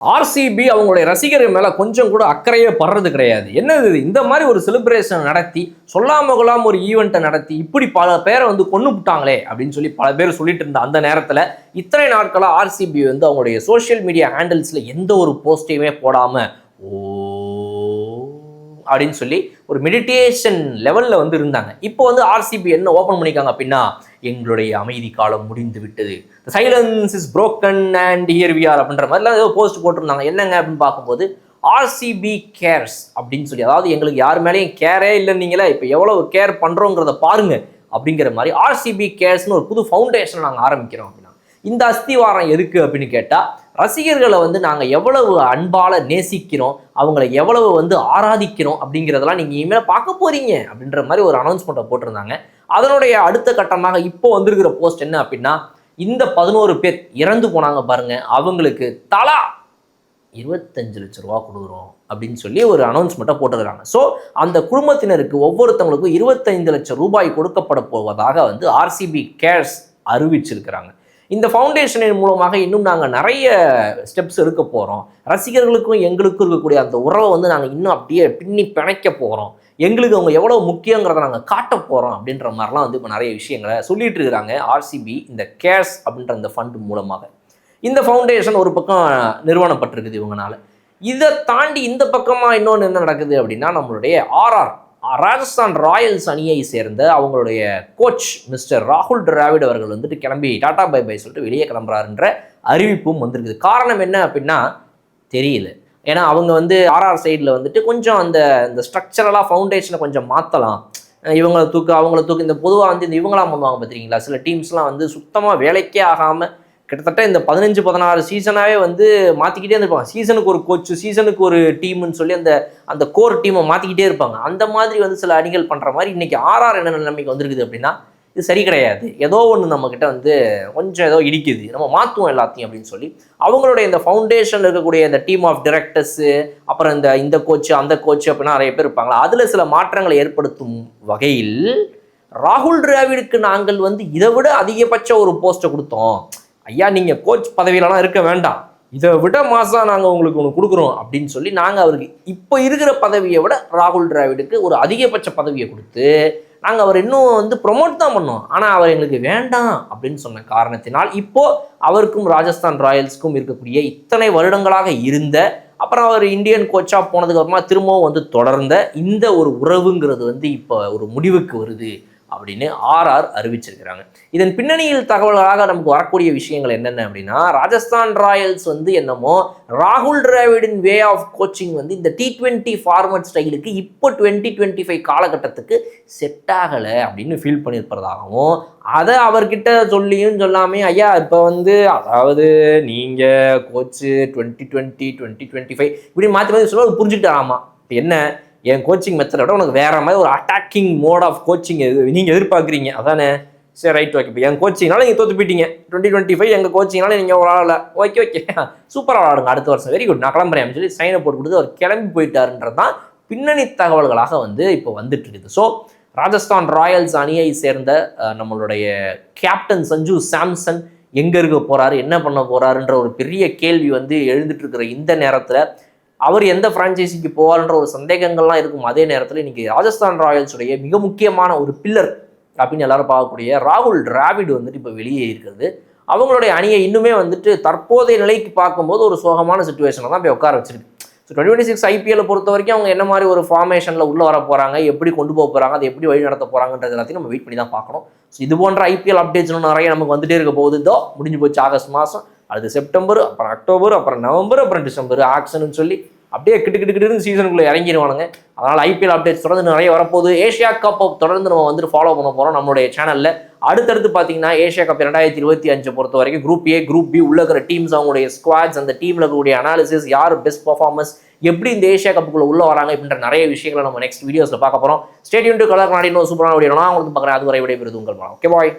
RCB அவங்களுடைய ரசிகர்கள் மேலே கொஞ்சம் கூட அக்கறையே படுறது கிடையாது என்னது இது? இந்த மாதிரி ஒரு செலிப்ரேஷன் நடத்தி சொல்லாம கொள்ளாம ஒரு ஈவெண்ட்டை நடத்தி இப்படி பல பேரை வந்து கொண்டு விட்டாங்களே அப்படின்னு சொல்லி பல பேர் சொல்லிட்டு இருந்த அந்த நேரத்தில் இத்தனை நாட்களாக ஆர்சிபி வந்து அவங்களுடைய சோஷியல் மீடியா ஹேண்டில்ஸில் எந்த ஒரு போஸ்ட்டையுமே போடாமல் அப்படின்னு சொல்லி ஒரு மெடிடேஷன் லெவல்ல வந்து இருந்தாங்க. இப்போ வந்து ஆர்சிபி என்ன ஓபன் பண்ணிக்காங்க அப்படின்னா எங்களுடைய அமைதி காலம் முடிந்து விட்டது. Silence is broken and here we are அப்படின்ற மாதிரிலாம் ஏதோ போஸ்ட் போட்டிருந்தாங்க. என்னங்க அப்படின்னு பார்க்கும்போது ஆர்சிபி கேர்ஸ் அப்படின்னு சொல்லி அதாவது எங்களுக்கு யார் மேலேயும் கேரே இல்லைன்னீங்களா இப்போ எவ்வளவு கேர் பண்றோங்கிறத பாருங்க அப்படிங்கிற மாதிரி ஆர்சிபி கேர்ஸ்னு ஒரு புது ஃபவுண்டேஷன் நாங்கள் ஆரம்பிக்கிறோம் அப்படின்னா. இந்த அஸ்திவாரம் எதுக்கு அப்படின்னு கேட்டால் ரசிகர்களை வந்து நாங்கள் எவ்வளவு அன்பால நேசிக்கிறோம் அவங்கள எவ்வளவு வந்து ஆராதிக்கிறோம் அப்படிங்கிறதெல்லாம் நீங்கள் இனிமேல் பார்க்க போறீங்க அப்படின்ற மாதிரி ஒரு அனௌன்ஸ்மெண்ட்டை போட்டிருந்தாங்க. அதனுடைய அடுத்த கட்டமாக இப்போ வந்திருக்கிற போஸ்ட் என்ன அப்படின்னா இந்த பதினோரு பேர் இறந்து போனாங்க பாருங்க. அவங்களுக்கு தலா இருபத்தஞ்சு லட்ச ரூபா கொடுக்குறோம் அப்படின்னு சொல்லி ஒரு அனௌன்ஸ்மெண்ட்டை போட்டுருக்காங்க ஸோ அந்த குடும்பத்தினருக்கு ஒவ்வொருத்தவங்களுக்கும் இருபத்தைந்து லட்சம் ரூபாய் கொடுக்கப்பட போவதாக வந்து ஆர்சிபி கேர்ஸ் அறிவிச்சிருக்கிறாங்க. இந்த ஃபவுண்டேஷனின் மூலமாக இன்னும் நாங்கள் நிறைய ஸ்டெப்ஸ் எடுக்க போகிறோம் ரசிகர்களுக்கும் எங்களுக்கும் இருக்கக்கூடிய அந்த உறவை வந்து நாங்கள் இன்னும் அப்படியே பின்னி பிணைக்க போகிறோம் எங்களுக்கு அவங்க எவ்வளோ முக்கியங்கிறத நாங்கள் காட்ட போகிறோம் அப்படின்ற மாதிரிலாம் வந்து இப்போ நிறைய விஷயங்களை சொல்லிட்டு இருக்கிறாங்க. ஆர்சிபி இந்த கேஷ் அப்படின்ற இந்த ஃபண்ட் மூலமாக. இந்த ஃபவுண்டேஷன் ஒரு பக்கம் நிறுவனப்பட்டிருக்குது இவங்கனால. இதை தாண்டி இந்த பக்கமாக இன்னொன்று என்ன நடக்குது அப்படின்னா நம்மளுடைய ஆர்ஆர் ராஜஸ்தான் ராயல்ஸ் அணியை சேர்ந்த அவங்களுடைய கோச் மிஸ்டர் ராகுல் டிராவிட் அவர்கள் வந்துட்டு கிளம்பி டாடா பை பை சொல்லிட்டு வெளியே கிளம்புறாருன்ற அறிவிப்பும் வந்திருக்குது. காரணம் என்ன அப்படின்னா தெரியல. ஏன்னா அவங்க வந்து ஆர்ஆர் சைடில் வந்துட்டு கொஞ்சம் அந்த இந்த ஸ்ட்ரக்சரலாக ஃபவுண்டேஷனை கொஞ்சம் மாற்றலாம் இவங்களை தூக்கு அவங்கள தூக்கு இந்த பொதுவாக வந்து இந்த இவங்களாம் பண்ணுவாங்க பார்த்துருக்கீங்களா சில டீம்ஸ்லாம் வந்து சுத்தமாக வேலைக்கே ஆகாமல் கிட்டத்தட்ட இந்த பதினஞ்சு பதினாறு சீசனாகவே வந்து மாற்றிக்கிட்டே இருப்பாங்க சீசனுக்கு ஒரு கோச்சு சீசனுக்கு ஒரு டீம்னு சொல்லி அந்த அந்த கோர் டீமை மாற்றிக்கிட்டே இருப்பாங்க. அந்த மாதிரி வந்து சில அணிகள் பண்ணுற மாதிரி இன்றைக்கி ஆர்ஆர் என்ன நிலைமைக்கு வந்திருக்குது அப்படின்னா இது சரி கிடையாது. ஏதோ ஒன்று நம்மக்கிட்ட வந்து கொஞ்சம் ஏதோ இடிக்குது. நம்ம மாற்றுவோம் எல்லாத்தையும் அப்படின்னு சொல்லி அவங்களுடைய இந்த ஃபவுண்டேஷனில் இருக்கக்கூடிய இந்த டீம் ஆஃப் டிரெக்டர்ஸு அப்புறம் இந்த இந்த கோச்சு அந்த கோச்சு அப்படின்னா நிறைய பேர் இருப்பாங்களா? அதில் சில மாற்றங்களை ஏற்படுத்தும் வகையில் ராகுல் டிராவிடுக்கு நாங்கள் வந்து இதை விட அதிகபட்ச ஒரு போஸ்ட்டை கொடுத்தோம். ஐயா நீங்கள் கோச் பதவியிலலாம் இருக்க வேண்டாம். இதை விட மாசா நாங்கள் உங்களுக்கு ஒன்று கொடுக்குறோம் அப்படின்னு சொல்லி நாங்கள் அவருக்கு இப்போ இருக்கிற பதவியை விட ராகுல் டிராவிடுக்கு ஒரு அதிகபட்ச பதவியை கொடுத்து நாங்கள் அவர் இன்னும் வந்து ப்ரொமோட் தான் பண்ணோம். ஆனால் அவர் எங்களுக்கு வேண்டாம் அப்படின்னு சொன்ன காரணத்தினால் இப்போது அவருக்கும் ராஜஸ்தான் ராயல்ஸ்க்கும் இருக்கக்கூடிய இத்தனை வருடங்களாக இருந்த அப்புறம் அவர் இந்தியன் கோச்சாக போனதுக்கப்புறமா திரும்பவும் வந்து தொடர்ந்த இந்த ஒரு உறவுங்கிறது வந்து இப்போ ஒரு முடிவுக்கு வருது. அப்படின்னு ஆர்ஆர் அறிவிச்சிருக்கிறாங்க. இதன் பின்னணியில் தகவல்களாக நமக்கு வரக்கூடிய விஷயங்கள் என்னென்ன அப்படின்னா ராஜஸ்தான் ராயல்ஸ் வந்து என்னமோ ராகுல் டிராவிடின் வே ஆஃப் கோச்சிங் வந்து இந்த டி ட்வெண்ட்டி ஃபார்மட் ஸ்டைலுக்கு இப்போ டுவெண்ட்டி டுவெண்ட்டி ஃபைவ் காலகட்டத்துக்கு செட் ஆகலை அப்படின்னு ஃபீல் பண்ணியிருப்பதாகவும் அதை அவர்கிட்ட சொல்லியும் சொல்லாமே ஐயா இப்போ வந்து அதாவது நீங்கள் coach twenty twenty twenty twenty five இப்படி மாற்றி மாற்றி சொல்ல புரிஞ்சுக்கிட்டாராமா? இப்போ என்ன? என் கோச்சிங் மெத்தடை விட உனக்கு வேற மாதிரி ஒரு அட்டாக்கிங் மோட் ஆஃப் கோச்சிங் எது நீங்கள் எதிர்பார்க்குறீங்க. அதானே? சரி ரைட் ஓகே இப்போ என் கோச்சிங்னால நீங்கள் தோத்து போயிட்டீங்க. டுவெண்ட்டி டுவெண்ட்டி ஃபைவ் எங்கள் கோச்சிங்னால நீங்கள் விளாடல ஓகே ஓகே சூப்பராக விளாடுங்க அடுத்த வருஷம். வெரி குட் நான் கிளம்புறேன் சொல்லி சைனை போட்டு கொடுத்து அவர் கிளம்பி போயிட்டாருன்றது தான் பின்னணி தகவல்களாக வந்து இப்போ வந்துட்டு இருக்குது. ஸோ ராஜஸ்தான் ராயல்ஸ் அணியை சேர்ந்த நம்மளுடைய கேப்டன் சஞ்சு சாம்சன் எங்கே இருக்க போறாரு என்ன பண்ண போறாருன்ற ஒரு பெரிய கேள்வி வந்து எழுந்துட்டு இருக்கிற இந்த நேரத்தில் அவர் எந்த ஃப்ரான்ச்சைசிக்கு போவார்ன்ற ஒரு சந்தேகங்கள்லாம் இருக்கும். அதே நேரத்தில் இன்னைக்கு ராஜஸ்தான் ராயல்ஸுடைய மிக முக்கியமான ஒரு பில்லர் அப்படின்னு எல்லாரும் பார்க்கக்கூடிய ராகுல் டிராவிட் வந்துட்டு இப்போ வெளியே இருக்கிறது. அவங்களுடைய அணியை இன்னுமே வந்துட்டு தற்போதைய நிலைக்கு பார்க்கும்போது ஒரு சோகமான சுச்சுவேஷனில் தான் போய் உட்கார வச்சிருக்கு. ஸோ டுவெண்ட்டி சிக்ஸ் ஐபிஎல் பொறுத்த வரைக்கும் அவங்க என்ன மாதிரி ஒரு ஃபார்மேஷனில் உள்ளே வர போகிறாங்க எப்படி கொண்டு போக போகிறாங்க அதை எப்படி வழி நடத்த போகிறாங்கன்றது எல்லாத்தையும் நம்ம வெயிட் பண்ணி தான் பார்க்கணும். ஸோ இது போன்ற ஐபிஎல் அப்டேட்ஸ் நிறைய நமக்கு வந்துட்டே இருக்க போகுது. இதோ முடிஞ்சு போச்சு ஆகஸ்ட் மாதம் அடுத்து செப்டம்பர் அப்புறம் அக்டோபர் அப்புறம் நவம்பர் அப்புறம் டிசம்பர் ஆக்ஷன் சொல்லி அப்படியே கிட்டு கிட்டு கிட்டு சீசனுக்குள்ளே இறங்கிடுவானுங்க அதனால் ஐபிஎல் அப்டேட்ஸ் தொடர்ந்து நிறைய வரப்போகுது. ஏஷியா கப் தொடர்ந்து நம்ம வந்துட்டு ஃபாலோ பண்ண போகிறோம் நம்மளுடைய சேனலில் அடுத்தடுத்து பார்த்தீங்கன்னா ஏஷியா கப் ரெண்டாயிரத்தி இருபத்தி அஞ்சு பொறுத்த வரைக்கும் குரூப் ஏ குரூப் பி உள்ள இருக்கிற டீம்ஸ் அவங்களுடைய ஸ்குவாட்ஸ் அந்த டீமில் இருக்கக்கூடிய அனாலிசிஸ் யார் பெஸ்ட் பர்ஃபார்மன்ஸ் எப்படி இந்த ஏஷியா கப்புக்குள்ள உள்ள வராங்க அப்படின்ற நிறைய விஷயங்களை நம்ம நெக்ஸ்ட் வீடியோஸில் பார்க்க போகிறோம் ஸ்டேடியம் டு கலர் நாடி இன்னும் சூப்பரான வீடியோ நான் உங்களுக்கு பார்க்குறேன். அதுவரை விடைபெறுது உங்கள் ஓகே பாய்